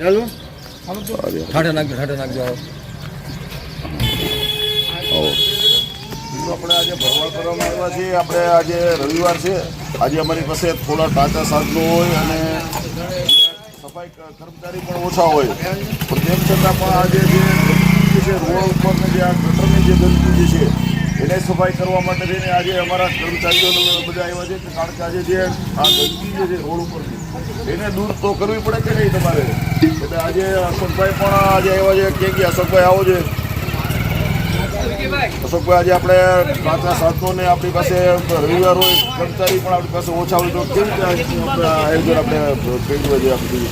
ઠાઠે નાખજો ઠાઠે નાખજો. આવો. આપણે આજે ભરવાડ કરવામાં આવ્યા છીએ. આપણે આજે રવિવાર છે. આજે અમારી પાસે થોડા ટાટા સાધનો હોય અને સફાઈ કર્મચારી પણ ઓછા હોય. પણ તેમ છતાં પણ આજે જે છે રોડ ઉપર જે આ ગટરની જે ગંદકી જે છે એને સફાઈ કરવા માટે જઈને આજે અમારા કર્મચારીઓ બધા આવ્યા છે. કારણ કે આજે જે આ ગંદકી જે છે રોડ ઉપર એને દૂર તો કરવી પડે કે નહીં તમારે? એટલે આજે અશોકભાઈ પણ આજે આવ્યા છે. કે કે અશોકભાઈ આવો છે. અશોકભાઈ આજે આપણે પાંચના સાધનો ને આપણી પાસે રવિવાર હોય કર્મચારી પણ આપણી પાસે ઓછા હોય તો કેવી રીતે આપણે આયોજન આપણે કર્યું છે આપણે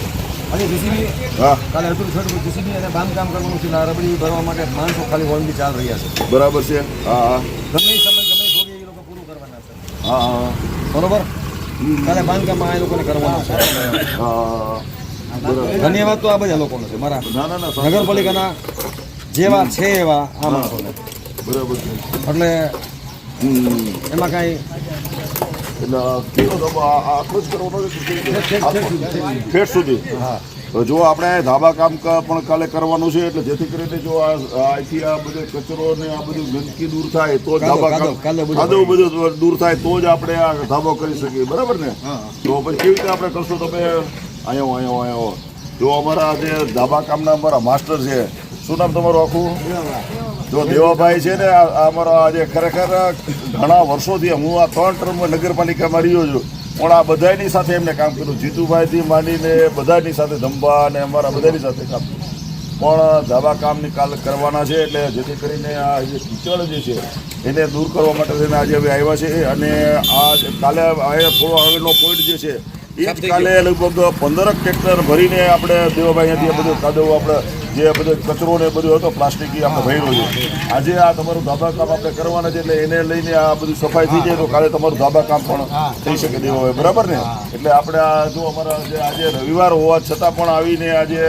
અને જીસીબી હા. કાલે હતું છોટું જીસીબી અને બાંધકામ કરવાનું છે. રબડી ભરવા માટે માણસો ખાલી ઓલરેડી ચાલ રહ્યા છે. બરાબર છે. હા હા. ગમે સમય ગમે ભોગે એ લોકો પૂરું કરવાના છે. હા હા બરોબર? કાલે બાંધકામમાં એ લોકોને કરવાનું છે. હા. ધન્યવાદ તો આ બધા લોકોનો છે મારા. નગરપાલિકાના જેવા છે એવા આ માણસોને. બરાબર છે. એટલે એમાં કાંઈ? ઠેઠ સુધી જો આપણે ધાબા કામ પણ કાલે કરવાનું છે એટલે જેથી કરીને જો અહીંથી આ બધો કચરો ને આ બધું ગંદકી દૂર થાય તો ધાબા કાદવ, બધું દૂર થાય તો જ આપણે આ ધાબો કરી શકીએ. બરાબર ને? તો પછી કેવી રીતે આપણે કરશું તમે અહીંયા અહીંયા અહીંયા જો અમારા જે ધાબા કામના અમારા માસ્ટર છે, શું નામ તમારું આખું? જો દેવાભાઈ છે ને અમારા આજે ખરેખર ઘણા વર્ષોથી હું આ ત્રણ ટર્મ નગરપાલિકામાં રહ્યો છું. પણ આ બધાની સાથે એમને કામ કર્યું. જીતુભાઈથી માંડીને બધાની સાથે, ધંબા અને અમારા બધાની સાથે કામ કર્યું. પણ ધાબા કામ નિકાલ કરવાના છે, એટલે જેથી કરીને આ જે કીચડ જે છે, એને દૂર કરવા માટે થઈને આજે હવે આવ્યા છે. અને આ કાલે થોડો આગળનો પોઈન્ટ જે છે એ જ કાલે લગભગ પંદરક ટ્રેક્ટર ભરીને આપણે દેવાભાઈ અહીંયાથી બધું કાદવ આપણે જે બધો કચરો ને બધું હતો પ્લાસ્ટિક એ આપણે ભર્યો છે. આજે આ તમારું ધાબા કામ આપણે કરવાના છે એટલે એને લઈને આ બધું સફાઈ થઈ જાય તો કાલે તમારું ધાબા કામ પણ થઈ શકે દેવાભાઈ બરાબર ને? એટલે આપણે આ જો અમારા જે આજે રવિવાર હોવા છતાં પણ આવીને આજે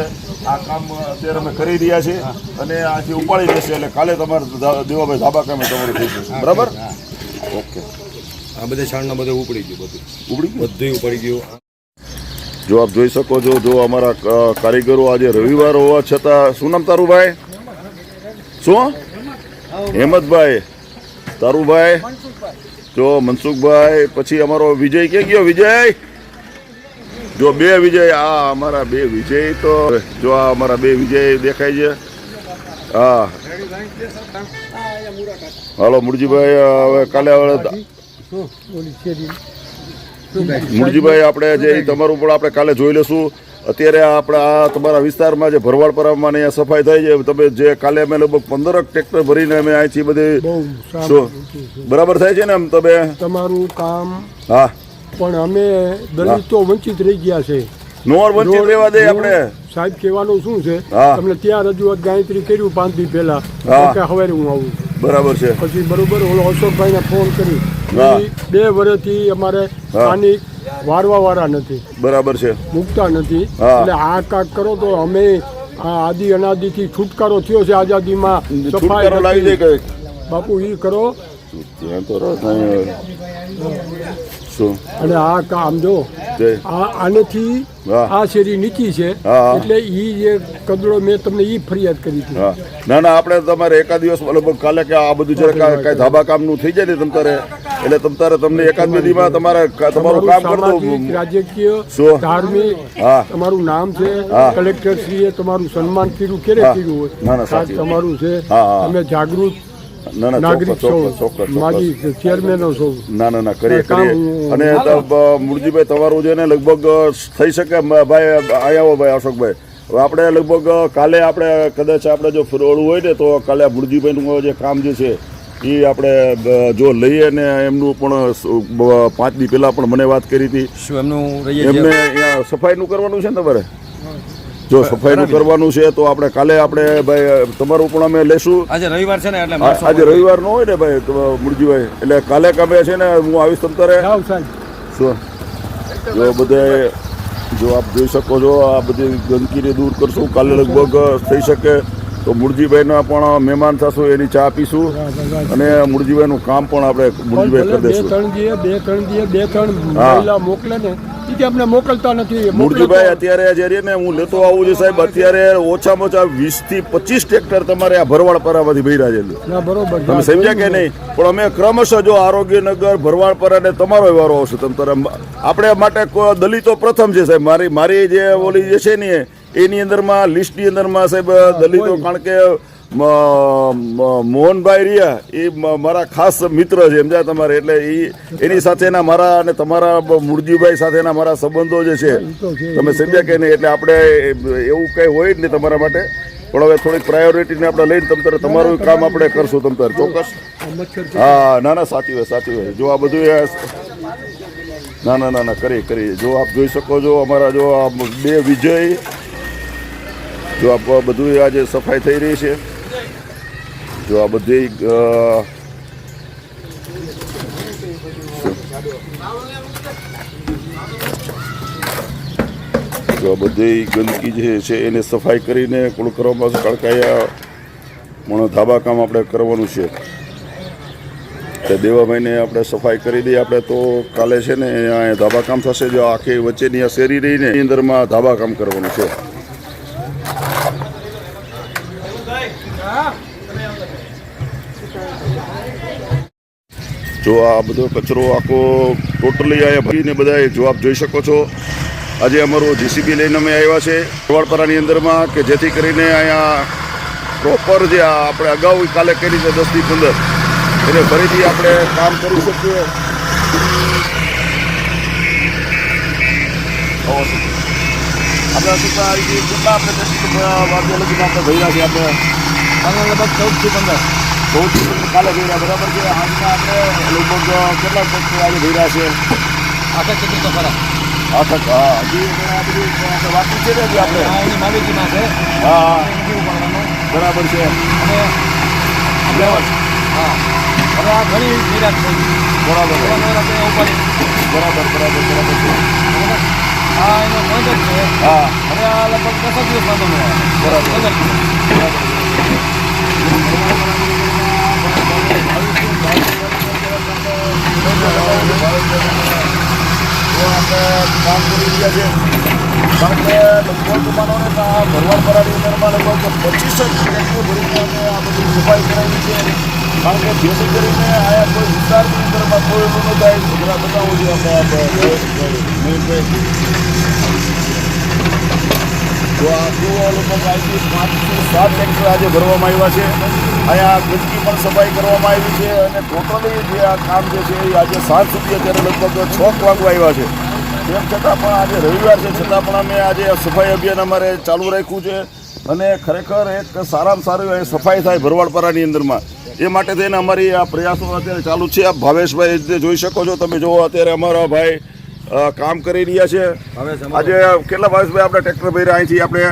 આ કામ અત્યારે અમે કરી રહ્યા છે અને આજે ઉપાડી લેશે એટલે કાલે તમારે દેવાભાઈ ધાબા કામે તમારું થઈ જશે. બરાબર? ઓકે. આ બધે છાણના બધે ઉપડી ગયું બધું. ઉપડી બધું ઉપડી ગયું. જો આપ જોઈ શકો છો, જો અમારા કારીગરો આજે રવિવાર હોવા છતાં, શું નામ તારું ભાઈ શું? હેમંતભાઈ. તારું ભાઈ જો મનસુખભાઈ, પછી અમારો વિજય કે ગયો? વિજય? જો બે વિજય, આ અમારા બે વિજય તો, જો આ અમારા બે વિજય દેખાય છે. હા. હાલો મુરજીભાઈ હવે કાલે હવે મુરજીભાઈ આપણે જે તમારું પણ આપણે કાલે જોઈ લેશું અત્યારે આપણે આ તમારા વિસ્તારમાં જે ભરવાડ પરામાં અહીંયા સફાઈ થઈ છે તમે જે કાલે અમે લગભગ પંદરક ટ્રેક્ટર ભરીને અમે અહીંથી બધી. બરાબર થાય છે ને એમ તમે? તમારું કામ હા. પણ અમે દલિતો વંચિત રહી ગયા છે. નોર વંચિત રહેવા દે આપણે. સાહેબ કહેવાનું શું છે. તમને ત્યાં રજૂઆત ગાયત્રી કર્યું પાંચ દી પહેલા. કે હવે હું આવું બરાબર છે. પછી બરોબર ઓલો અશોકભાઈને ફોન કરી હા. ઈ બે વર્ષથી અમારે સ્થાનિક વારવા વાળા નથી. બરાબર છે. મૂકતા નથી. એટલે આ કાક કરો તો અમે આ આદિ અનાદિથી છુટકારો થયો છે આઝાદીમાં. લાવી દે બાપુ એ કરો. ત્યાં તો શું? અને આ કામ જો. આ આનેથી હા. આ શેરી નીચી છે. એટલે ઈ જે કદડો મેં તમને ઈ ફરિયાદ કરી હતી. ના ના આપણે તમારે એકાદ દિવસ લગભગ કાલે કે આ બધું જરા કાંઈ ધાબા કામનું થઈ જાય ને તમ તારે એટલે તમ તારે તમને એકાદ બે દીમાં તમારે તમારું કામ કરી દઉં રાજકીય ધાર્મિક તમારું નામ છે. કલેક્ટર કલેક્ટર શ્રીએ તમારું સન્માન કર્યું. ક્યારે હા. કર્યું હોય? તમારું છે. તમે જાગૃત ના ના નાગરિક માજી ચેરમેનો છો. ના ના ના કરીએ કરીએ. અને મુરજીભાઈ તમારું છે ને લગભગ થઈ શકે ભાઈ અહીંયા ભાઈ અશોકભાઈ. હવે આપણે લગભગ કાલે આપણે કદાચ આપણે જો ફરોળવું હોય ને તો કાલે મુરજીભાઈનું જે કામ જે છે એ આપણે જો લઈએ ને એમનું પણ પાંચ દી પહેલાં પણ મને વાત કરી હતી. શું એમનું સફાઈનું કરવાનું છે ને તમારે? જો સફાઈનું કરવાનું છે તો આપણે કાલે આપણે ભાઈ તમારું પણ અમે લેશું. આજે રવિવાર છે ને એટલે આજે રવિવાર નો હોય ને ભાઈ મુરજીભાઈ એટલે કાલે કામે છે ને હું આવીશ તમ તારે. જો બધે જો આપ જોઈ શકો છો આ બધી ગંદકીને દૂર કરશું. કાલે લગભગ થઈ શકે. તો મુરજીભાઈના પણ મહેમાન થશું એની ચા પીશું. અને મુરજીભાઈનું કામ પણ આપણે પણ મુરજીભાઈ કરી દઈશું બે ત્રણ દીએ બે ત્રણ દીએ બે ત્રણ મોકલે ને એ અમને મોકલતા નથી. મૂળજીભાઈ અત્યારે જરીએ ને હું લેતો આવું છું સાહેબ અત્યારે ઓછામાં ઓછા વીસથી પચીસ ટ્રેક્ટર તમારે આ ભરવાડ પરામાંથી ભર્યા છે. ના બરોબર. તમે સમજ્યા કે નહીં? પણ અમે ક્રમશઃ જો આરોગ્યનગર ભરવાડ અને તમારો વારો આવશે તમ તારે આપણે માટે કો- દલિતો પ્રથમ છે સાહેબ. મારી મારી જે ઓલી જે છે ને એની અંદરમાં લિસ્ટની અંદરમાં સાહેબ દલિતો કારણ કે મોહનભાઈ રહ્યા એ મારા ખાસ મિત્ર છે સમજ્યા તમારે. એટલે એ એની સાથેના મારા અને તમારા મુરજીભાઈ સાથેના મારા સંબંધો જે છે તમે સમજ્યા કે નહીં? એટલે આપણે એવું કંઈ હોય જ નહીં તમારા માટે. પણ હવે થોડીક પ્રાયોરિટીને આપણે લઈને તમતારે તમારું કામ આપણે કરશું તમ તારે ચોક્કસ. હા ના ના સાચી વાત સાચી વાત. જો આ બધું ના ના ના ના કરી કરી જો આપ જોઈ શકો છો અમારા જો આ બે વિજય જો આપ બધું આજે સફાઈ થઈ રહી છે. જો આ બધી જો બધી ગંદકી જે છે એને સફાઈ કરીને કુળ કરવામાં કડકાયા પણ ધાબા કામ આપણે કરવાનું છે. તે દેવાભાઈને આપણે સફાઈ કરી દઈએ. આપણે તો કાલે છે ને અહીંયા ધાબા કામ થશે. જો આખી વચ્ચેની આ શેરી રહીને અંદરમાં ધાબા કામ કરવાનું છે. જો આ બધો કચરો આખો ટોટલી અહીંયા ભરીને બધા જો આપ જોઈ શકો છો. આજે અમારું જીસીબી લઈને અમે આવ્યા છે. વાળપરાની અંદરમાં કે જેથી કરીને અહીંયા પ્રોપર જે આ આપણે અગાઉ કાલે કરી છે દસથી પંદર એટલે ફરીથી આપણે કામ કરી શકીએ. આપણે શું આપણે દસ વાગ્યા લગીને આપણે ભર્યા છીએ આપણે. લગભગ ચૌદથી પંદર. પહેલા કાલે ભર્યા બરાબર છે. આજના આપણે લગભગ કેટલા ટકા આજે ભર્યા છે? આખા ચતુર્થ તો ખરા. આખા હા. હજી આ બધું બાકી છે ને હજી આપણે? માલિકીમાં છે. હા. હા બરાબર છે. અને હા. હવે આ ઘણી નિરાશ થઈ બરાબર. બરાબર બરાબર બરાબર છે? આ એનો જ છે. હા. હવે આ લગભગ દસ દિવસ વાંધો બરાબર. બરાબર. પંદર દિવસ તો આપણે કામ કરી રહ્યા છે કારણ કે લગભગ માનો ને તો આ ભરવાડ પરાની અંદરમાં લગભગ પચીસ જ અમે આ બધી સફાઈ કરાવી છે કારણ કે જેથી કરીને આયા કોઈ વિસ્તારની અંદરમાં કોઈ એવું ન થાય ગુજરાત બતાવવું જોઈએ આપણે મહેશભાઈ. જો આ જુઓ લગભગ અહીંથી પાંચથી સાત ટ્રેક્ટર આજે ભરવામાં આવ્યા છે. અહીંયા ગંદકી પણ સફાઈ કરવામાં આવી છે અને ટોટલી જે આ કામ જે છે એ આજે સાત સુધી અત્યારે લગભગ છ વાગવા આવ્યા છે. તેમ છતાં પણ આજે રવિવાર છે, છતાં પણ અમે આજે સફાઈ અભિયાન અમારે ચાલુ રાખ્યું છે અને ખરેખર એક સારામાં સારું સફાઈ થાય ભરવાડપરાની અંદરમાં. એ માટે થઈને અમારી આ પ્રયાસો અત્યારે ચાલુ છે. આ ભાવેશભાઈ જોઈ શકો છો. તમે જુઓ અત્યારે અમારા ભાઈ કામ કરી રહ્યા છે. આજે કેટલા ભાવેશભાઈ આપણે ટ્રેક્ટર ભર્યા? અહીંથી આપણે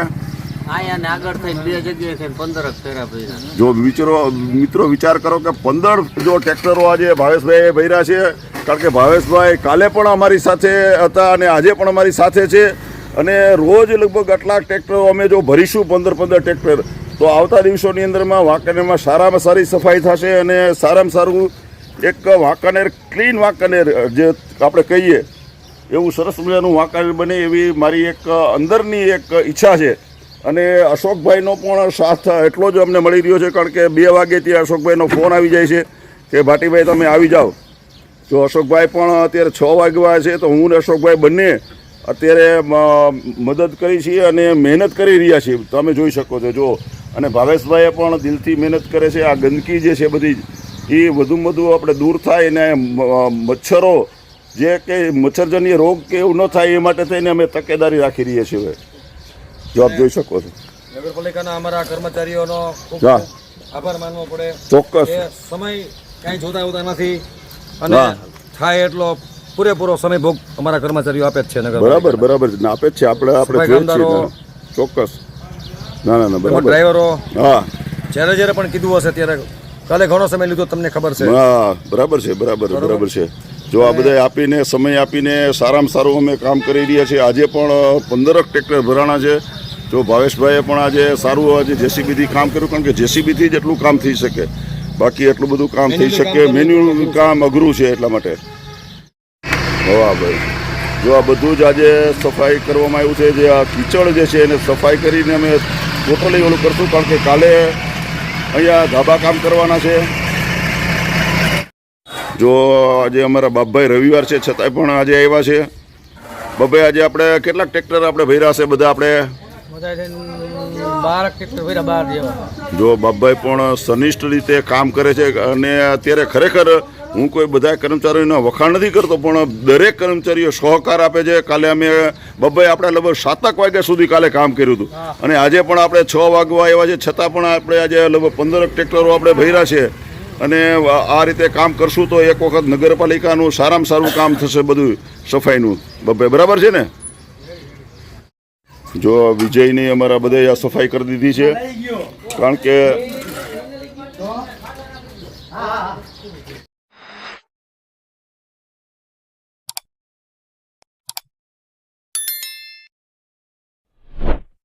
આયા આગળ થઈને બે જગ્યાએ થઈને પંદર ફેરા ભર્યા. જો વિચારો મિત્રો વિચાર કરો કે પંદર જો ટ્રેક્ટરો આજે ભાવેશભાઈ ભર્યા છે કારણ કે ભાવેશભાઈ કાલે પણ અમારી સાથે હતા અને આજે પણ અમારી સાથે છે. અને રોજ લગભગ આટલા ટ્રેક્ટરો અમે જો ભરીશું પંદર પંદર ટ્રેક્ટર તો આવતા દિવસોની અંદરમાં વાંકાનેરમાં સારામાં સારી સફાઈ થશે અને સારામાં સારું એક વાંકાનેર ક્લીન વાંકાનેર જે આપણે કહીએ એવું સરસ મજાનું વાંકાનેર બને એવી મારી એક અંદરની એક ઈચ્છા છે. અને અશોકભાઈનો પણ સાથ એટલો જ અમને મળી રહ્યો છે, કારણ કે બે વાગે ત્યાં અશોકભાઈનો ફોન આવી જાય છે કે, ભાટીભાઈ, તમે આવી જાઓ. જો અશોકભાઈ પણ અત્યારે છ વાગવા છે, તો હું ને અશોકભાઈ બંને અત્યારે મદદ કરી છીએ અને મહેનત કરી રહ્યા છીએ. તમે જોઈ શકો છો, જો. અને ભાવેશભાઈએ પણ દિલથી મહેનત કરે છે. આ ગંદકી જે છે બધી એ વધુમાં વધુ આપણે દૂર થાય અને મચ્છરો જે કે મચ્છરજન્ય રોગ કે એવું ન થાય એ માટે થઈને અમે તકેદારી રાખી રહીએ છીએ જો આપ જોઈ શકો છો. નગરપાલિકાના અમારા કર્મચારીઓનો ખૂબ આભાર માનવો પડે. ચોક્કસ. સમય કાંઈ જોતા હોતા નથી અને થાય એટલો પૂરેપૂરો સમય ભોગ અમારા કર્મચારીઓ આપે જ છે નગર બરાબર બરાબર. આપે જ છે. આપણે આપણે કામદારો. ચોક્કસ. ના ના ના બરાબર. ડ્રાઈવરો હા. જ્યારે જ્યારે પણ કીધું હશે ત્યારે કાલે ઘણો સમય લીધો તમને ખબર છે. હા બરાબર છે બરાબર. બરાબર છે. જો આ બધા આપીને સમય આપીને સારામાં સારું અમે કામ કરી રહ્યા છીએ. આજે પણ પંદરક ટ્રેક્ટર ભરાણા છે. જો ભાવેશભાઈએ પણ આજે સારું આજે જેસીબીથી કામ કર્યું કારણ કે જેસીબીથી જ એટલું કામ થઈ શકે. બાકી એટલું બધું કામ થઈ શકે. મેન્યુ મેન્યુઅલ કામ અઘરું છે એટલા માટે. ભાઈ. જો આ બધું જ આજે સફાઈ કરવામાં આવ્યું છે જે આ કીચડ જે છે એને સફાઈ કરીને અમે ટોટલી ઓલું કરશું કારણ કે કાલે અહીંયા ધાબા કામ કરવાના છે. જો આજે અમારા બાપભાઈ રવિવાર છે છતાંય પણ આજે આવ્યા છે. બાપભાઈ આજે આપણે કેટલાક ટ્રેક્ટર આપણે ભર્યા છે બધા આપણે? જો બાપભાઈ પણ સનિષ્ઠ રીતે કામ કરે છે અને અત્યારે ખરેખર હું કોઈ બધા કર્મચારીઓના વખાણ નથી કરતો પણ દરેક કર્મચારીઓ સહકાર આપે છે. કાલે અમે બાપભાઈ આપણે લગભગ સાતક વાગ્યા સુધી કાલે કામ કર્યું હતું. અને આજે પણ આપણે છ વાગવા આવ્યા છે છતાં પણ આપણે આજે લગભગ પંદરક ટ્રેક્ટરો આપણે ભર્યા છે. અને આ રીતે કામ કરશું તો એક વખત નગરપાલિકાનું સારામાં સારું કામ થશે બધું સફાઈનું. બરાબર છે ને? જો વિજયની અમારા બધે આ સફાઈ કરી દીધી છે. કારણ કે